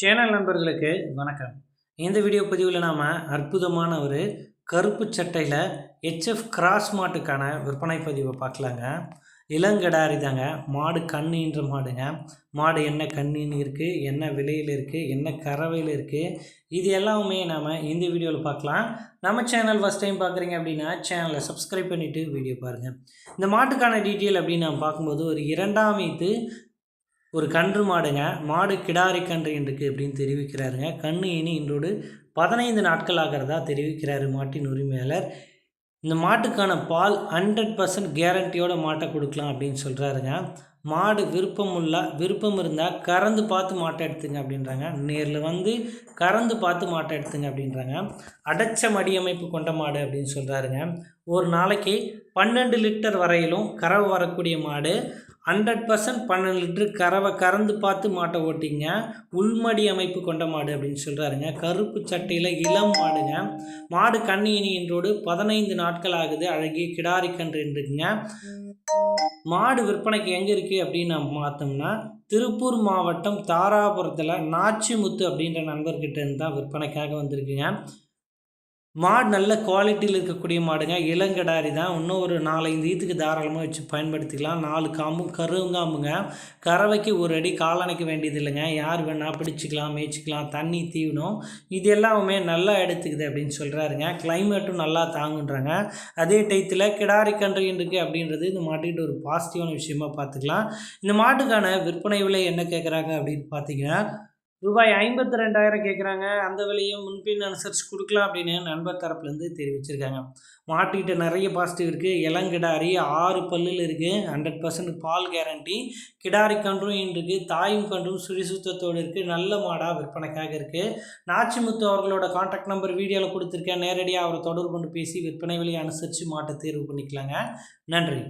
Channel நண்பர்களுக்கு வணக்கம். இந்த வீடியோ பதிவில் நாம் அற்புதமான ஒரு கருப்பு சட்டையில் ஹெச்எஃப் கிராஸ் மாட்டுக்கான விற்பனை பதிவை பார்க்கலாங்க. இளங்கடாரி தாங்க. மாடு கண்ணின்ற மாடுங்க. மாடு என்ன கண்ணின்னு இருக்குது என்ன விலையில் இருக்குது என்ன கறவையில் இருக்குது இது எல்லாமே நாம் இந்த வீடியோவில் பார்க்கலாம். நம்ம சேனல் ஃபஸ்ட் டைம் பார்க்குறீங்க அப்படின்னா சேனலை சப்ஸ்கிரைப் பண்ணிவிட்டு வீடியோ பாருங்கள் இந்த மாட்டுக்கான டீட்டெயில் அப்படின்னு நான் பார்க்கும்போது ஒரு இரண்டாம் இது ஒரு கன்று மாடுங்க. மாடு கிடாரி கன்று இன்றைக்கு அப்படின்னு தெரிவிக்கிறாருங்க. கன்று இனி இன்றோடு பதினைந்து நாட்கள் ஆகிறதா தெரிவிக்கிறாரு மாட்டின் உரிமையாளர். இந்த மாட்டுக்கான பால் ஹண்ட்ரட் பர்சன்ட் கேரண்டியோட மாட்டை கொடுக்கலாம் அப்படின்னு சொல்கிறாருங்க மாடு விருப்பம் உள்ள விருப்பம் இருந்தால் கறந்து பார்த்து மாட்டை எடுத்துங்க அப்படின்றாங்க. நேரில் வந்து கறந்து பார்த்து மாட்டை எடுத்துங்க அப்படின்றாங்க. அடைச்ச மடியமைப்பு கொண்ட மாடு அப்படின்னு சொல்கிறாருங்க ஒரு நாளைக்கு பன்னெண்டு லிட்டர் வரையிலும் கறவை வரக்கூடிய மாடு ஹண்ட்ரட் பர்சன்ட் பன்னெண்டு லிட்ரு கறவை கறந்து பார்த்து மாட்டை ஓட்டிங்க. உள்மடி அமைப்பு கொண்ட மாடு அப்படின்னு சொல்கிறாருங்க கருப்பு சட்டையில் இளம் மாடுங்க. மாடு கண்ணி என்றோடு பதினைந்து நாட்கள் ஆகுது. அழகிய கிடாரி கன்று இருக்குங்க மாடு விற்பனைக்கு எங்கே இருக்குது அப்படின்னு நம்ம பார்த்தோம்னா திருப்பூர் மாவட்டம் தாராபுரத்தில் நாச்சிமுத்து அப்படின்ற நண்பர்கிட்ட இருந்து தான் விற்பனைக்காக வந்திருக்குங்க. மாடு நல்ல குவாலிட்டியில் இருக்கக்கூடிய மாடுங்க. இளங்கடாரி தான். இன்னும் ஒரு நாலஞ்சு வீத்துக்கு தாராளமாக வச்சு பயன்படுத்திக்கலாம். நாலு காம்பும் கருங்காம்புங்க கறவைக்கு ஒரு அடி காலணைக்க வேண்டியது இல்லைங்க யார் வேணால் பிடிச்சிக்கலாம் மேய்ச்சிக்கலாம் தண்ணி தீவனம். இது எல்லாமே நல்லா எடுத்துக்குது அப்படின்னு சொல்கிறாருங்க கிளைமேட்டும் நல்லா தாங்குன்றாங்க. அதே டயத்தில் கிடாரி கன்று இருக்குது அப்படின்றது இந்த மாட்டுக்கிட்ட ஒரு பாசிட்டிவான விஷயமா பார்த்துக்கலாம். இந்த மாட்டுக்கான விற்பனை விலை என்ன கேட்குறாங்க அப்படின்னு பார்த்தீங்கன்னா ரூபாய் ஐம்பத்தி ரெண்டாயிரம் கேட்குறாங்க அந்த விலையும் முன்பின் அனுசரித்து கொடுக்கலாம் அப்படின்னு நண்பர் தரப்புலேருந்து தெரிவிச்சிருக்காங்க. மாட்டிகிட்ட நிறைய பாசிட்டிவ் இருக்குது இளங்கிடாரி ஆறு பல்லில் இருக்குது ஹண்ட்ரட் பர்சன்ட் பால் கேரண்டி கிடாரி கன்றும் இருக்குது தாயும் கன்றும் சுழிசுத்தத்தோடு இருக்குது நல்ல மாடாக விற்பனைக்காக இருக்குது நாச்சிமுத்து அவர்களோட காண்டாக்ட் நம்பர் வீடியோவில் கொடுத்துருக்கேன். நேரடியாக அவரை தொடர்பு கொண்டு பேசி விற்பனை விலையை அனுசரித்து மாட்டை தேர்வு பண்ணிக்கலாங்க. நன்றி.